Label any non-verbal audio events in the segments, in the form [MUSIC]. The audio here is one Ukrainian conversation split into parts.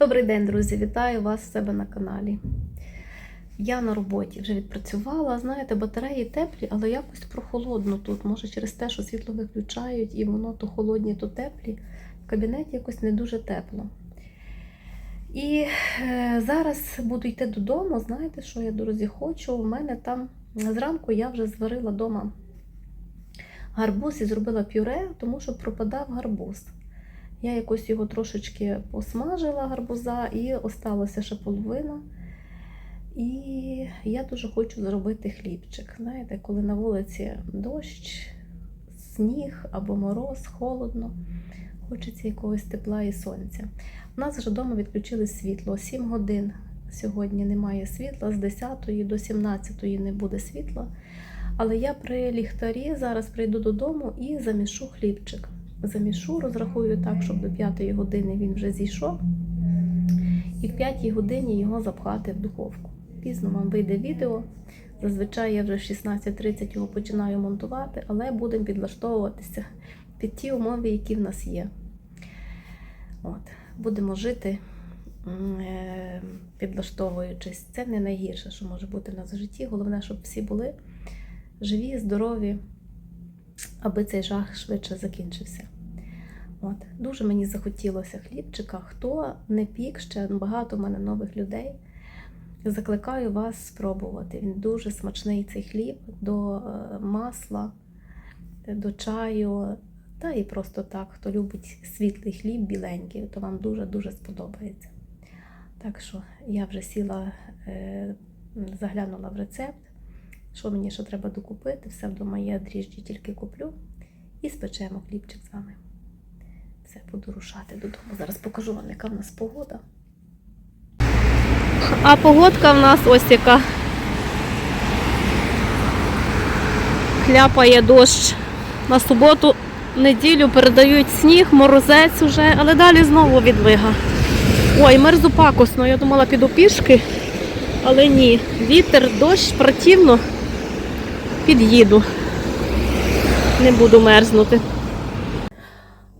Добрий день, друзі! Вітаю вас в себе на каналі. Я на роботі вже відпрацювала. Знаєте, батареї теплі, але якось прохолодно тут. Може, через те, що світло виключають, і воно то холодні, то теплі. В кабінеті якось не дуже тепло. І е, зараз буду йти додому. Знаєте, що я, друзі, хочу? У мене там зранку я вже зварила вдома гарбуз і зробила пюре, тому що пропадав гарбуз. Я якось його трошечки посмажила гарбуза і осталося ще половина. І я дуже хочу зробити хлібчик. Знаєте, коли на вулиці дощ, сніг або мороз, холодно, хочеться якогось тепла і сонця. У нас вже вдома відключили світло. 7 годин сьогодні немає світла, з 10 до 17 не буде світла. Але я при ліхтарі зараз прийду додому і замішу хлібчик замішу, розрахую так, щоб до 5 години він вже зійшов. І в 5 годині його запхати в духовку. Пізно вам вийде відео. Зазвичай я вже в 16.30 його починаю монтувати, але будемо підлаштовуватися під ті умови, які в нас є. От. Будемо жити, е, підлаштовуючись. Це не найгірше, що може бути в нас в житті. Головне, щоб всі були живі, здорові аби цей жах швидше закінчився. От. Дуже мені захотілося хлібчика. Хто не пік, ще багато в мене нових людей. Закликаю вас спробувати. Він дуже смачний цей хліб до е, масла, до чаю, та і просто так, хто любить світлий хліб, біленький, то вам дуже-дуже сподобається. Так що я вже сіла, е, заглянула в рецепт. Що мені ще треба докупити? Все вдома є дріжджі, тільки куплю. І спечемо хлібчик з вами. Все, буду рушати додому. Зараз покажу вам, яка в нас погода. А погодка в нас ось яка. Хляпає дощ. На суботу, неділю передають сніг, морозець уже, але далі знову відвига. Ой, мерзу пакосно. Я думала, піду пішки, але ні. Вітер, дощ, противно під'їду. Не буду мерзнути.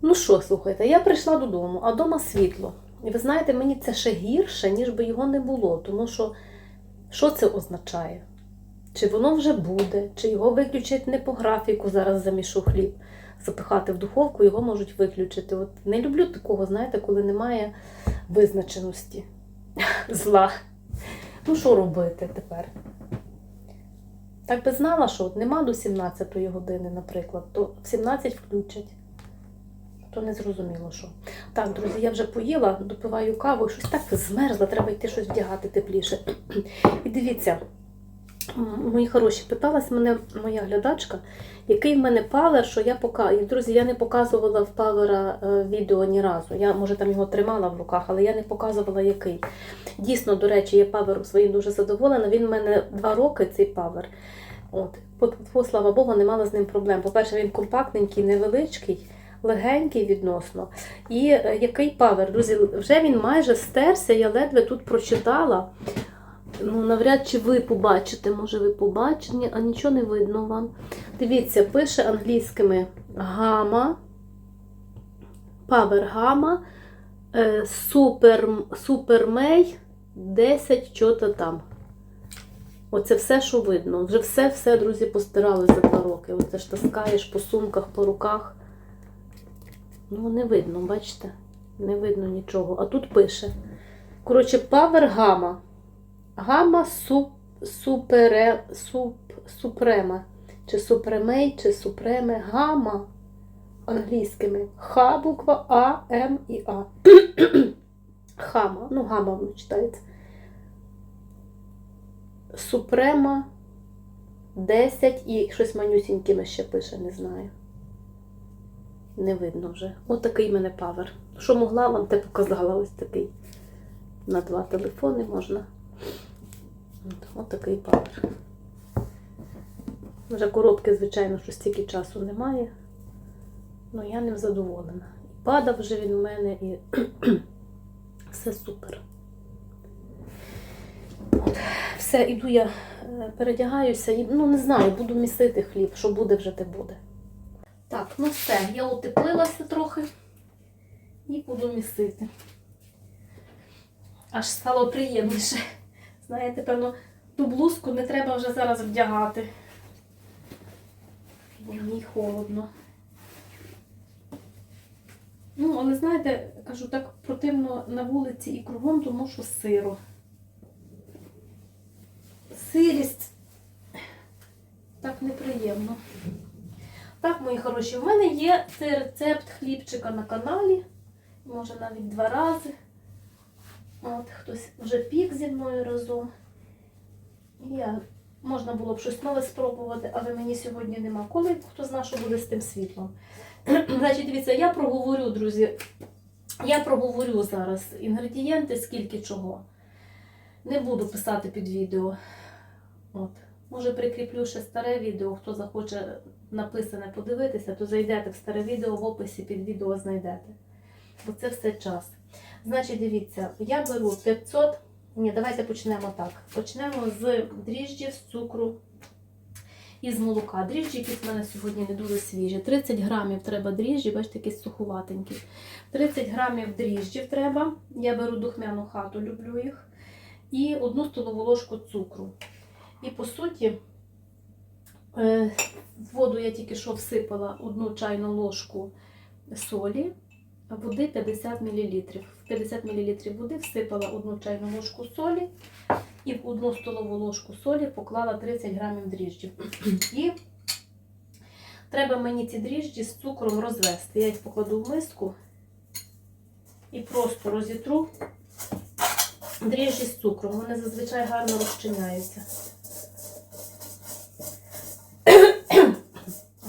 Ну що, слухайте, я прийшла додому, а вдома світло. І ви знаєте, мені це ще гірше, ніж би його не було. Тому що що це означає? Чи воно вже буде, чи його виключать не по графіку, зараз замішу хліб, запихати в духовку, його можуть виключити. От Не люблю такого, знаєте, коли немає визначеності [LAUGHS] зла. Ну, що робити тепер? Так би знала, що от нема до 17 години, наприклад, то в 17 включать. То не зрозуміло, що. Так, друзі, я вже поїла, допиваю каву, щось так змерзла, треба йти щось вдягати тепліше. І дивіться, мої хороші, питалась мене моя глядачка, який в мене павер, що я показую. Друзі, я не показувала в павера е, відео ні разу. Я, може, там його тримала в руках, але я не показувала який. Дійсно, до речі, я павером своїм дуже задоволена. Він в мене два роки, цей павер. От, по, по, слава Богу, не мала з ним проблем. По-перше, він компактненький, невеличкий, легенький відносно. І е, який павер, друзі, вже він майже стерся, я ледве тут прочитала. Ну, навряд чи ви побачите, може ви побачите, а нічого не видно вам. Дивіться, пише англійськими гама, павер гама, е, супер, супермей 10 чого-то там. Оце все, що видно. Вже все-все, друзі, постирали за два роки. Оце ж таскаєш по сумках, по руках. Ну, не видно, бачите? Не видно нічого. А тут пише. Коротше, Павер Гама суп, супере, суп, супрема. Чи супремей, чи супреме. Гама англійськими. Х буква А, М і А. [CLEARS THROAT] Хама. Ну, гама воно читається. Супрема 10 і щось манюсінькими ще пише, не знаю. Не видно вже. Ось такий в мене павер. Що могла, вам те показала ось такий. На два телефони можна. Ось такий павер. Вже коробки, звичайно, що стільки часу немає. Ну, я ним задоволена. Падав вже він у мене і [CLEARS THROAT] все супер. От. Все, іду я е, передягаюся і ну не знаю, буду місити хліб, що буде, вже те буде. Так, ну все, я утеплилася трохи і буду місити. аж стало приємніше. Знаєте, певно, ту блузку не треба вже зараз вдягати. Мені холодно. Ну, але знаєте, кажу, так противно на вулиці і кругом, тому що сиро. Сирість так неприємно. Так, мої хороші, в мене є цей рецепт хлібчика на каналі. Може навіть два рази. От, хтось вже пік зі мною разом. Я, можна було б щось нове спробувати, але мені сьогодні нема. Коли хто знає, що буде з тим світлом. [CLEARS THROAT] Значить, дивіться, я проговорю, друзі. Я проговорю зараз інгредієнти, скільки чого. Не буду писати під відео. От. Може, прикріплю ще старе відео, хто захоче написане подивитися, то зайдете в старе відео, в описі під відео знайдете. Бо це все час. Значить, дивіться, я беру 500. Ні, давайте почнемо так. Почнемо з дріжджів, з цукру і з молока. Дріжджі якісь в мене сьогодні не дуже свіжі. 30 грамів треба дріжджі, бачите, такі сухуватенькі. 30 грамів дріжджів треба. Я беру духмяну хату, люблю їх. І одну столову ложку цукру. І по суті, е, воду я тільки що всипала одну чайну ложку солі, води 50 мл. В 50 мл води всипала одну чайну ложку солі і в одну столову ложку солі поклала 30 грамів дріжджів. І треба мені ці дріжджі з цукром розвести. Я їх покладу в миску і просто розітру дріжджі з цукром. Вони зазвичай гарно розчиняються.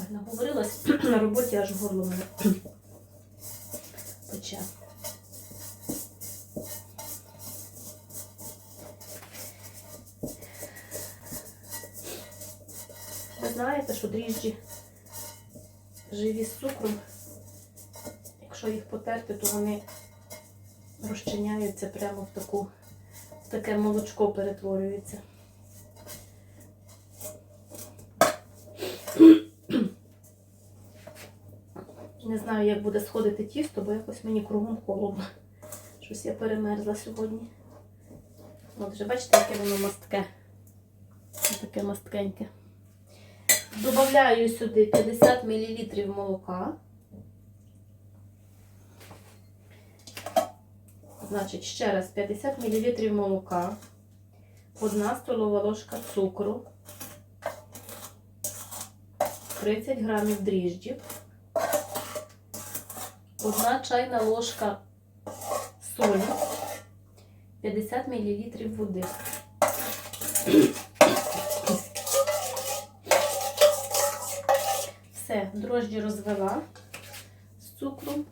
Наговорилась на роботі аж горло мене Ви знаєте, що дріжджі живі з цукром, якщо їх потерти, то вони розчиняються прямо в таку, в таке молочко перетворюється. Не знаю, як буде сходити тісто, бо якось мені кругом холодно. Щось я перемерзла сьогодні. От вже бачите, яке воно мастке. Таке масткеньке. Добавляю сюди 50 мл молока. Значить, ще раз 50 мл молока, 1 столова ложка цукру, 30 грамів дріжджів, 1 чайна ложка солі, 50 мл води. Все, дрожджі розвела з цукром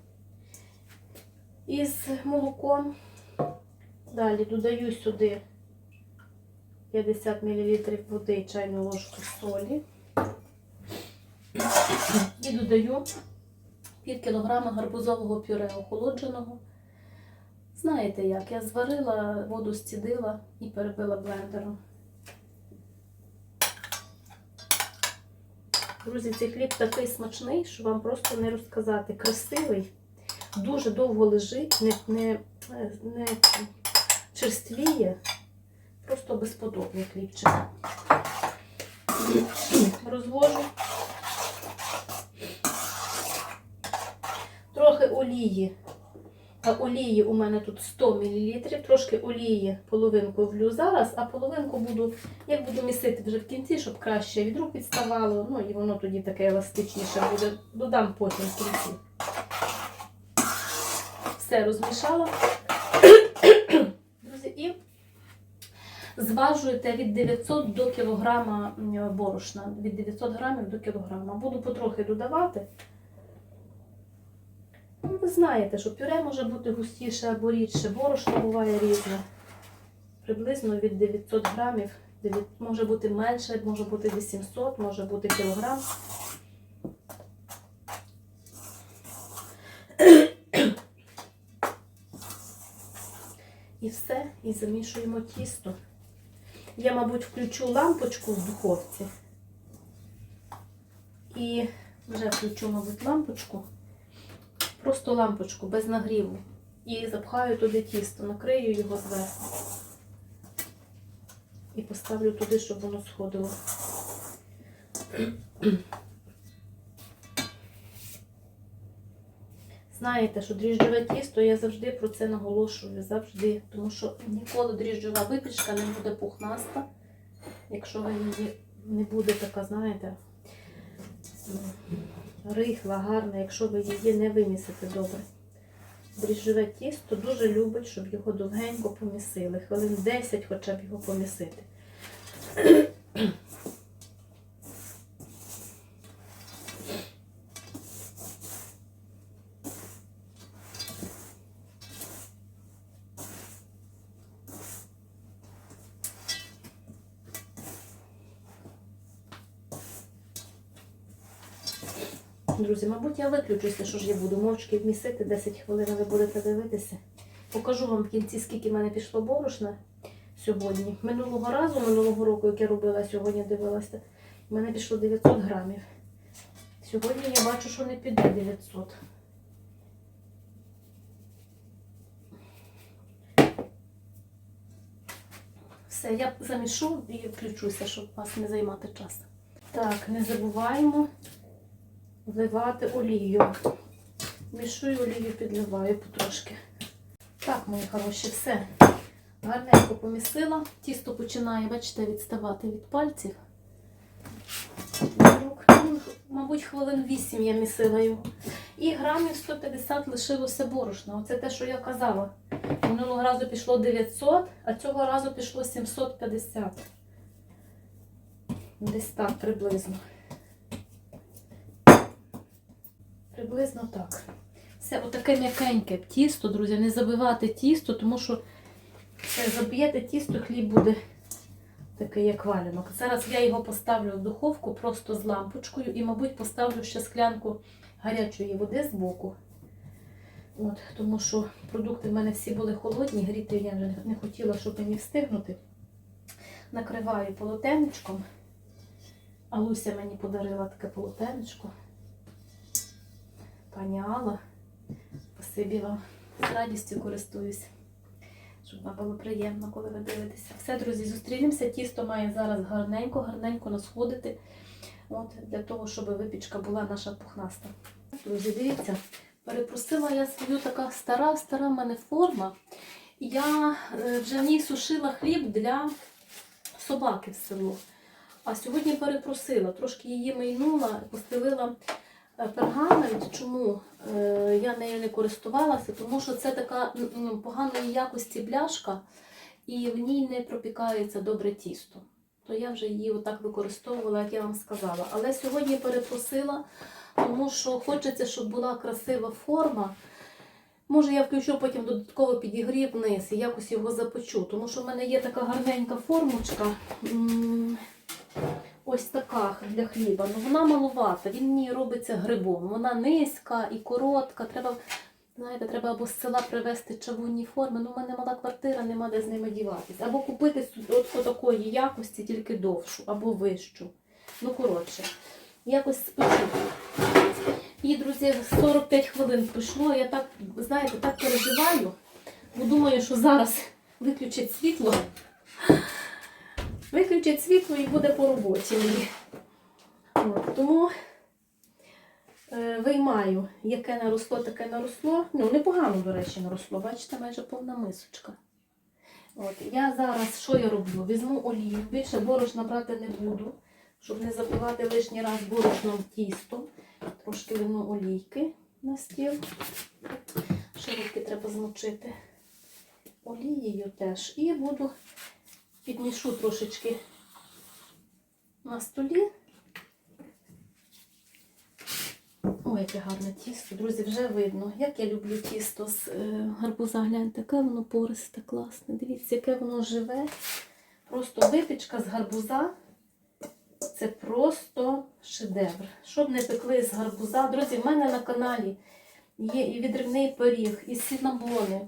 і з молоком. Далі додаю сюди 50 мл води, чайну ложку солі. І додаю пів кілограма гарбузового пюре охолодженого. Знаєте як, я зварила, воду зцідила і перебила блендером. Друзі, цей хліб такий смачний, що вам просто не розказати. Красивий, дуже довго лежить, не, не, не черствіє. Просто безподобний хлібчик. Розвожу. Трохи олії. А олії у мене тут 100 мл. Трошки олії половинку влю зараз, а половинку буду, як буду місити вже в кінці, щоб краще від рук відставало. Ну і воно тоді таке еластичніше буде. Додам потім в кінці. Все розмішала. Друзі, і зважуєте від 900 до кілограма борошна. Від 900 грамів до кілограма. Буду потрохи додавати. Ну, ви знаєте, що пюре може бути густіше або рідше, борошно буває різне. Приблизно від 900 грамів, дев'ят- може бути менше, може бути 800, може бути кілограм. І все, і замішуємо тісто. Я, мабуть, включу лампочку в духовці. І вже включу, мабуть, лампочку. Просто лампочку без нагріву. і запхаю туди тісто, накрию його зверху. І поставлю туди, щоб воно сходило. Знаєте, що дріжджове тісто, я завжди про це наголошую, завжди. Тому що ніколи дріжджова випічка не буде пухнаста, якщо її не буде така, знаєте, рихла, гарна, якщо ви її не вимісите добре. Дріжджове тісто дуже любить, щоб його довгенько помісили. Хвилин 10 хоча б його помісити. Друзі, мабуть, я виключуся, що ж я буду мовчки вмісити 10 хвилин, ви будете дивитися. Покажу вам в кінці, скільки в мене пішло борошна сьогодні. Минулого разу, минулого року, як я робила, сьогодні дивилася, в мене пішло 900 грамів. Сьогодні я бачу, що не піде 900. Все, я замішу і включуся, щоб вас не займати час. Так, не забуваємо вливати олію. Мішую олію, підливаю потрошки. Так, мої хороші, все. Гарненько помісила. Тісто починає, бачите, відставати від пальців. Ну, Мабуть, хвилин 8 я місила його. І грамів 150 лишилося борошна. Оце те, що я казала. Минулого разу пішло 900, а цього разу пішло 750. Десь так приблизно. Приблизно так. Все отаке м'якеньке тісто, друзі. Не забивати тісто, тому що все, заб'єте тісто, хліб буде такий, як валянок. Зараз я його поставлю в духовку просто з лампочкою і, мабуть, поставлю ще склянку гарячої води з боку. От, тому що продукти в мене всі були холодні, гріти я вже не хотіла, щоб мені встигнути. Накриваю полотенечком. А Луся мені подарила таке полотенечко. Пані спасибі вам. З радістю користуюсь, щоб вам було приємно, коли ви дивитеся. Все, друзі, зустрінемося. Тісто має зараз гарненько, гарненько насходити. От, для того, щоб випічка була наша пухнаста. Друзі, дивіться, перепросила я свою така стара, стара в мене форма. Я е, вже в ній сушила хліб для собаки в село. А сьогодні перепросила, трошки її майнула, постелила пергамент. Чому е, я нею не користувалася? Тому що це така поганої якості бляшка, і в ній не пропікається добре тісто. То я вже її отак використовувала, як я вам сказала. Але сьогодні перепросила, тому що хочеться, щоб була красива форма. Може, я включу потім додатково підігрів вниз і якось його запечу. Тому що в мене є така гарненька формочка. Ось така для хліба. Ну вона малувата, він ній робиться грибом. Вона низька і коротка. Треба, знаєте, треба або з села привезти чавунні форми. Ну, в мене мала квартира, нема де з ними діватися. Або купити от, такої якості, тільки довшу, або вищу. Ну, коротше, якось спечу. І, друзі, 45 хвилин пройшло. Я так, знаєте, так переживаю, бо думаю, що зараз виключать світло. Виключать світло і буде по роботі. От, тому е, виймаю, яке наросло, таке наросло. Ну, непогано, до речі, наросло. Бачите, майже повна мисочка. От, я зараз що я роблю? Візьму олію, більше борошна брати не буду, щоб не забивати лишній раз борошном тісто. Трошки вину олійки на стіл. Ще треба змочити. Олією теж. І буду підмішу трошечки на столі. Ой, яке гарне тісто. Друзі, вже видно, як я люблю тісто з е, гарбуза. Гляньте, яке воно пористе, класне. Дивіться, яке воно живе. Просто випічка з гарбуза. Це просто шедевр. Щоб не пекли з гарбуза. Друзі, в мене на каналі є і відривний пиріг, і сінабони,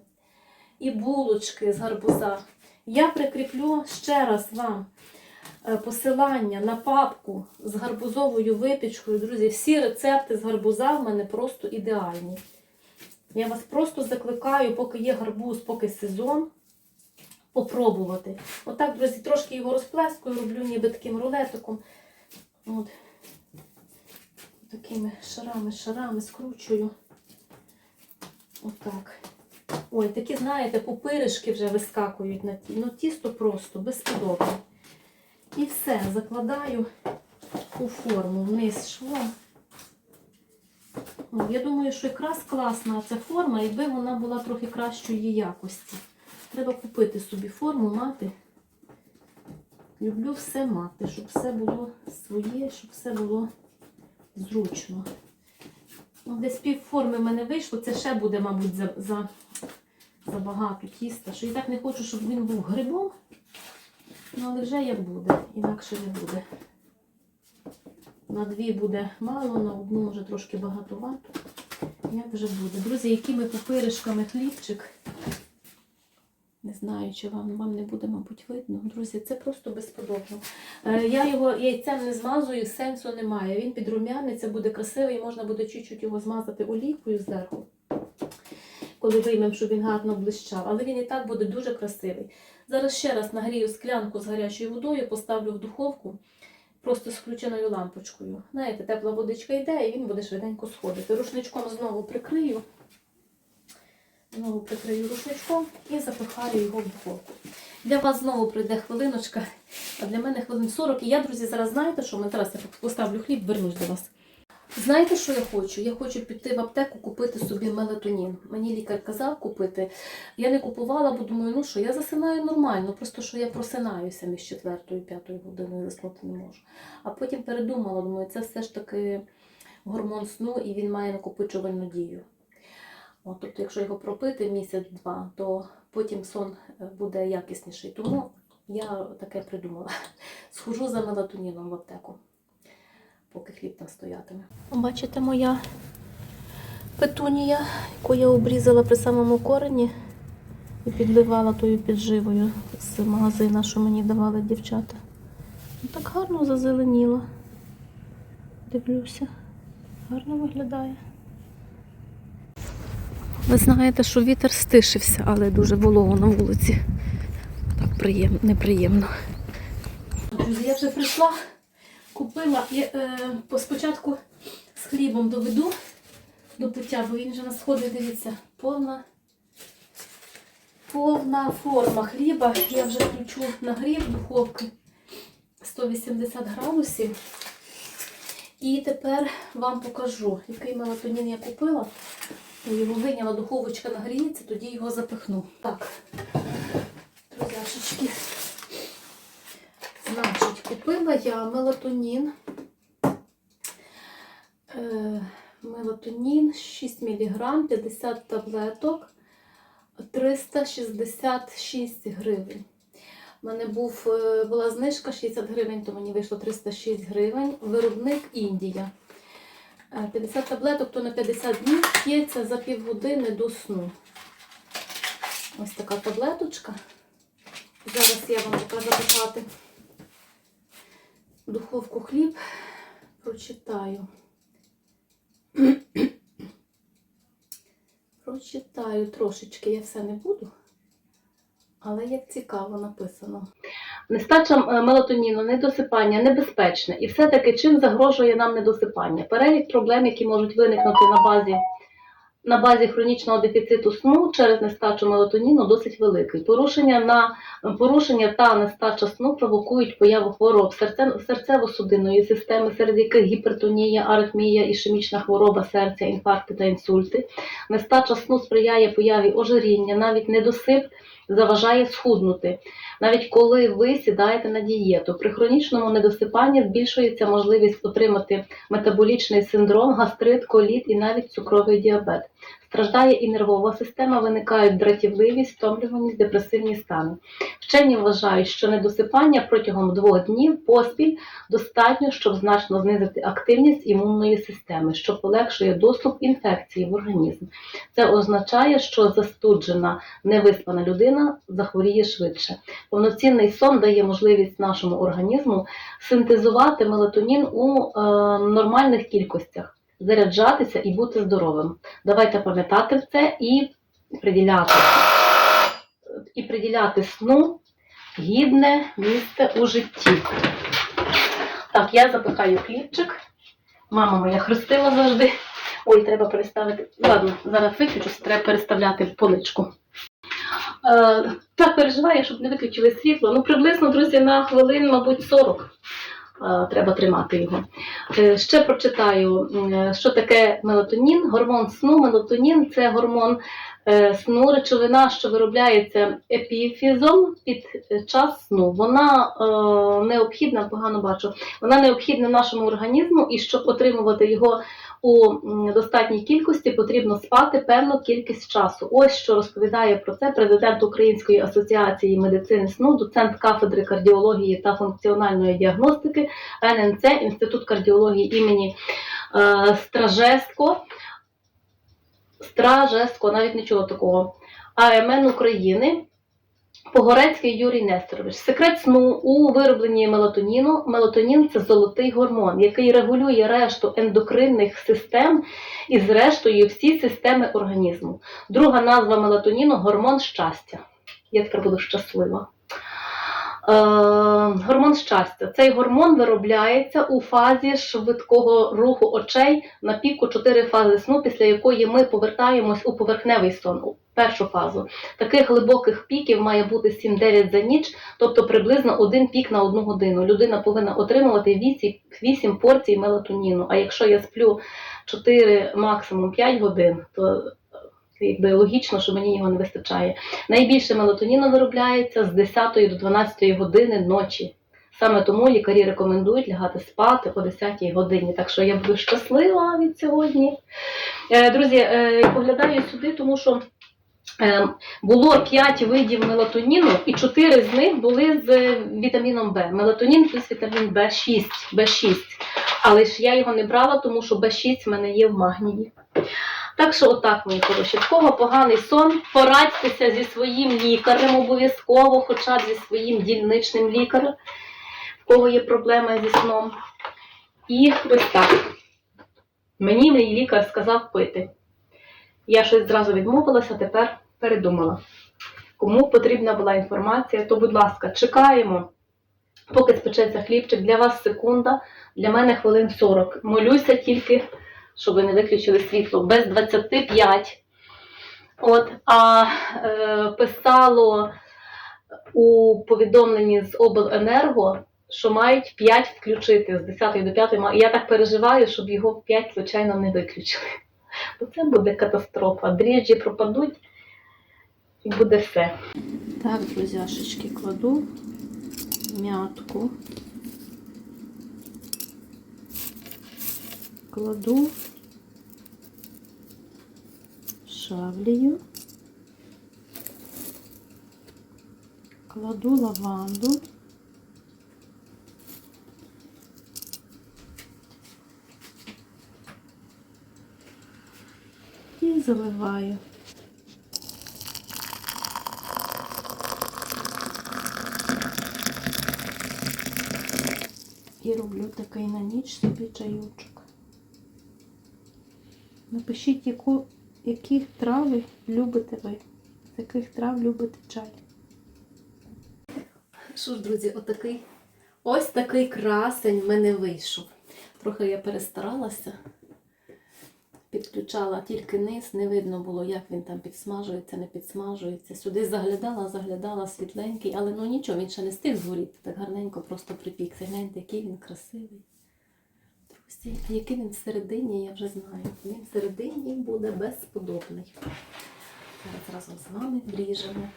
і булочки з гарбуза. Я прикріплю ще раз вам е, посилання на папку з гарбузовою випічкою. Друзі, всі рецепти з гарбуза в мене просто ідеальні. Я вас просто закликаю, поки є гарбуз, поки сезон, попробувати. Отак, друзі, трошки його розплескую, роблю ніби таким рулетиком. От. Такими шарами, шарами скручую. Отак. Ой, такі, знаєте, пупиришки вже вискакують на ті. Ну, тісто просто безподобне. І все, закладаю у форму вниз швом. Я думаю, що якраз класна ця форма, якби вона була трохи кращої якості. Треба купити собі форму, мати. Люблю все мати, щоб все було своє, щоб все було зручно. Ну, десь пів форми в мене вийшло, це ще буде, мабуть, за, за, забагато тіста. Що і так не хочу, щоб він був грибом. Ну, але вже як буде, інакше не буде. На дві буде мало, на одну може трошки багатовато. Як вже буде. Друзі, якими пупиришками хлібчик. Не знаю, чи вам, вам не буде, мабуть, видно. Друзі, це просто безподобно. Е, Я його яйцем не змазую, сенсу немає. Він підрум'яниться, буде красивий, можна буде чуть-чуть його змазати олійкою зверху, коли виймемо, щоб він гарно блищав. Але він і так буде дуже красивий. Зараз ще раз нагрію склянку з гарячою водою, поставлю в духовку просто з включеною лампочкою. Знаєте, тепла водичка йде і він буде швиденько сходити. Рушничком знову прикрию. Знову прикрию рушничком і запихаю його в духовку. Для вас знову прийде хвилиночка, а для мене хвилин 40. І я, друзі, зараз знаєте, що ми зараз я поставлю хліб, вернусь до вас. Знаєте, що я хочу? Я хочу піти в аптеку купити собі мелатонін. Мені лікар казав купити. Я не купувала, бо думаю, ну що, я засинаю нормально, просто що я просинаюся між 4 і 5 годиною заснути не можу. А потім передумала, думаю, це все ж таки гормон сну і він має накопичувальну дію. От, тобто, якщо його пропити місяць-два, то потім сон е, буде якісніший. Тому я таке придумала. [LAUGHS] Схожу за мелатоніном в аптеку, поки хліб там стоятиме. Бачите, моя петунія, яку я обрізала при самому корені і підливала тою підживою з магазина, що мені давали дівчата. Ну, Так гарно зазеленіло. Дивлюся, гарно виглядає. Ви знаєте, що вітер стишився, але дуже волого на вулиці. Так приємно, неприємно. Друзі, я вже прийшла, купила я, е, по- спочатку з хлібом доведу до пиття, бо він вже на сходи, дивіться, повна, повна форма хліба. Я вже включу нагрів духовки 180 градусів. І тепер вам покажу, який мелатонін я купила. Його виняла, духовочка нагріється, тоді його запихну. Так, друзяшечки. Значить, купила я мелатонін. Е, мелатонін 6 мг, 50 таблеток, 366 гривень. У мене був, е, була знижка 60 гривень, то мені вийшло 306 гривень. Виробник Індія. Е, 50 таблеток, то на 50 днів п'ється за півгодини до сну. Ось така таблеточка. Зараз я вам буду запихати в духовку хліб. Прочитаю. Прочитаю трошечки, я все не буду. Але як цікаво написано. Нестача е, мелатоніну, недосипання небезпечне. І все-таки чим загрожує нам недосипання? Перелік проблем, які можуть виникнути на базі, на базі хронічного дефіциту сну через нестачу мелатоніну, досить великий. Порушення, на, порушення та нестача сну провокують появу хвороб серце- серцево-судинної системи, серед яких гіпертонія, аритмія, ішемічна хвороба серця, інфаркти та інсульти. Нестача сну сприяє появі ожиріння, навіть недосип заважає схуднути. Навіть коли ви сідаєте на дієту, при хронічному недосипанні збільшується можливість отримати метаболічний синдром, гастрит, коліт і навіть цукровий діабет. Страждає і нервова система, виникають дратівливість, втомлюваність, депресивні стани. Вчені вважають, що недосипання протягом двох днів поспіль достатньо, щоб значно знизити активність імунної системи, що полегшує доступ інфекції в організм. Це означає, що застуджена, невиспана людина захворіє швидше. Повноцінний сон дає можливість нашому організму синтезувати мелатонін у е, нормальних кількостях. Заряджатися і бути здоровим. Давайте пам'ятати це і приділяти, і приділяти сну гідне місце у житті. Так, я запихаю хлібчик. Мама моя хрестила завжди. Ой, треба переставити. Ладно, зараз виключуся, треба переставляти поличку. Е, так переживаю, щоб не виключили світло. Ну, приблизно, друзі, на хвилин, мабуть, 40 е, треба тримати його. Е, ще прочитаю, що таке мелатонін. Гормон сну. Мелатонін це гормон е, сну, речовина, що виробляється епіфізом під е, час сну. Вона е, необхідна, погано бачу, вона необхідна нашому організму, і щоб отримувати його у достатній кількості, потрібно спати певну кількість часу. Ось що розповідає про це президент Української асоціації медицини сну, доцент кафедри кардіології та функціональної діагностики ННЦ, Інститут кардіології імені е, Стражеско. Стражеско, навіть не чула такого. АМН України. Погорецький Юрій Несторович. Секрет сну у виробленні мелатоніну. Мелатонін це золотий гормон, який регулює решту ендокринних систем і зрештою всі системи організму. Друга назва мелатоніну гормон щастя. Я тепер буду щаслива. Е, гормон щастя. Цей гормон виробляється у фазі швидкого руху очей на піку 4 фази сну, після якої ми повертаємось у поверхневий сон, у першу фазу. Таких глибоких піків має бути 7-9 за ніч, тобто приблизно один пік на одну годину. Людина повинна отримувати 8, 8 порцій мелатоніну. А якщо я сплю 4, максимум 5 годин, то якби логічно, що мені його не вистачає. Найбільше мелатоніну виробляється з 10 до 12 години ночі. Саме тому лікарі рекомендують лягати спати о 10 годині. Так що я буду щаслива від сьогодні. Е, Друзі, е, поглядаю сюди, тому що е, було 5 видів мелатоніну, і 4 з них були з вітаміном В. Мелатонін плюс вітамін В6. В6. Але ж я його не брала, тому що В6 в мене є в магнії. Так що, отак, мої хороші, в кого поганий сон, порадьтеся зі своїм лікарем обов'язково, хоча б зі своїм дільничним лікарем, в кого є проблеми зі сном. І ось так. Мені мій лікар сказав пити. Я щось зразу відмовилася, тепер передумала. Кому потрібна була інформація, то, будь ласка, чекаємо, поки спечеться хлібчик. Для вас секунда, для мене хвилин 40. Молюся тільки щоб не виключили світло, без 25. От, а е, писало у повідомленні з обленерго, що мають 5 включити з 10 до 5. Я так переживаю, щоб його в 5, звичайно, не виключили. Бо це буде катастрофа. Дріжджі пропадуть і буде все. Так, друзяшечки, кладу м'ятку. Кладу шавлію, кладу лаванду, і заливаю. І роблю такий на ніч собі чайочок. Напишіть, яку, яких трави любите ви, з яких трав любите чай. Що ж, друзі, отакий, ось такий красень в мене вийшов. Трохи я перестаралася, підключала тільки низ, не видно було, як він там підсмажується, не підсмажується. Сюди заглядала, заглядала світленький, але ну нічого, він ще не стиг згоріти, так гарненько просто припікся. Гляньте, який він красивий. Який він всередині, я вже знаю. Він всередині буде безподобний. Зараз разом з вами вріжемо.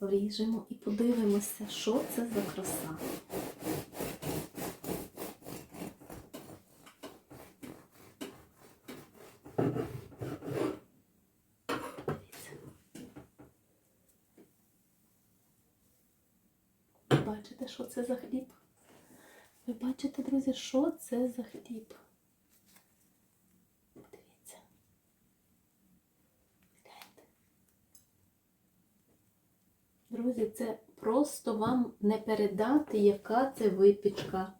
Вріжемо і подивимося, що це за краса. Бачите, що це за хліб? Ви бачите, друзі, що це за хліб? Дивіться. Гляньте. Друзі, це просто вам не передати, яка це випічка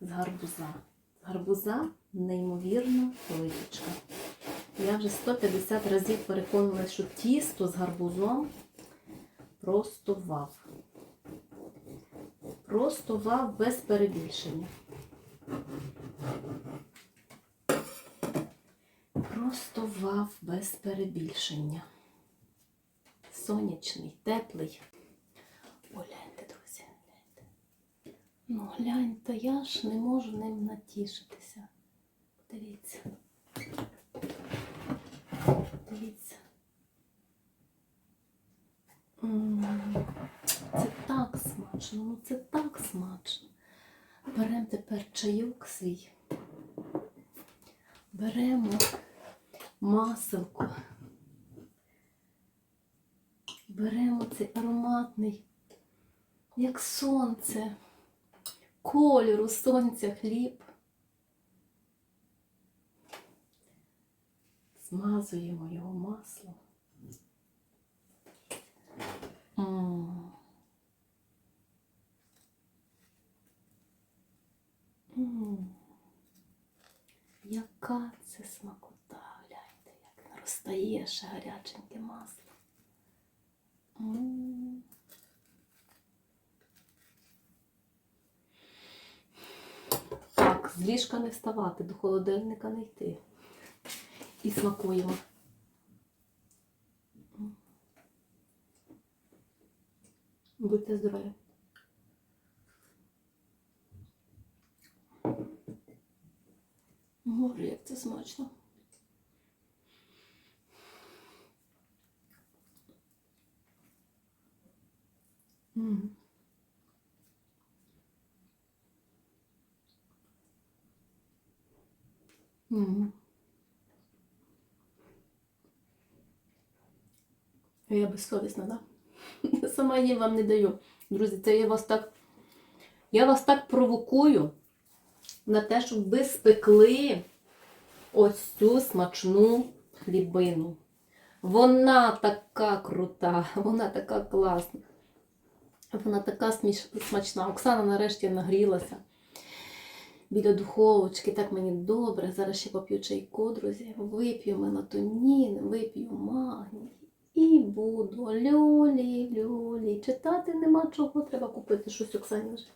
з гарбуза. З гарбуза неймовірна випічка. Я вже 150 разів переконувалася, що тісто з гарбузом просто вау. Просто вау без перебільшення. Просто вау без перебільшення. Сонячний, теплий. О, гляньте, друзі, гляньте. Ну, гляньте, я ж не можу ним натішитися. Дивіться. Дивіться. Це так смачно, ну це так смачно. Беремо тепер чайок свій. Беремо маселко. Беремо цей ароматний, як сонце, кольору сонця хліб. Змазуємо його маслом. М. Яка це смакота, гляньте, як він розтає ще гаряченьке масло. Так, з ліжка не вставати, до холодильника не йти. І смакуємо. Будьте здорові. Боже, як це смачно. М. М. Я безсовісна, да? [LAUGHS] Сама їм вам не даю. Друзі, це я вас так. Я вас так провокую на те, щоб ви спекли ось цю смачну хлібину. Вона така крута, [LAUGHS] вона така класна. Вона така смачна. Оксана нарешті нагрілася біля духовочки. Так мені добре. Зараз ще поп'ю чайку, друзі. Вип'ю мелатонін, вип'ю магній. І буду люлі, люлі. Читати нема чого, треба купити щось Оксані вже.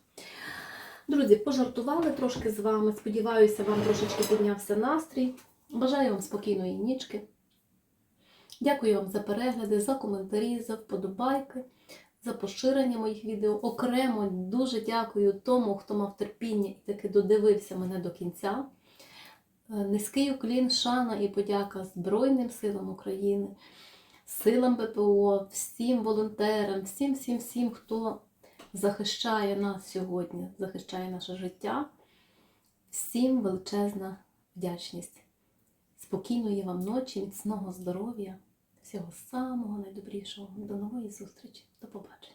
Друзі, пожартували трошки з вами. Сподіваюся, вам трошечки піднявся настрій. Бажаю вам спокійної нічки. Дякую вам за перегляди, за коментарі, за вподобайки, за поширення моїх відео. Окремо дуже дякую тому, хто мав терпіння і таки додивився мене до кінця. Е, Низький уклін, шана і подяка Збройним силам України, силам БПО, всім волонтерам, всім, всім, всім, хто захищає нас сьогодні, захищає наше життя. Всім величезна вдячність. Спокійної вам ночі, міцного здоров'я, всього самого найдобрішого. До нової зустрічі. До побачення.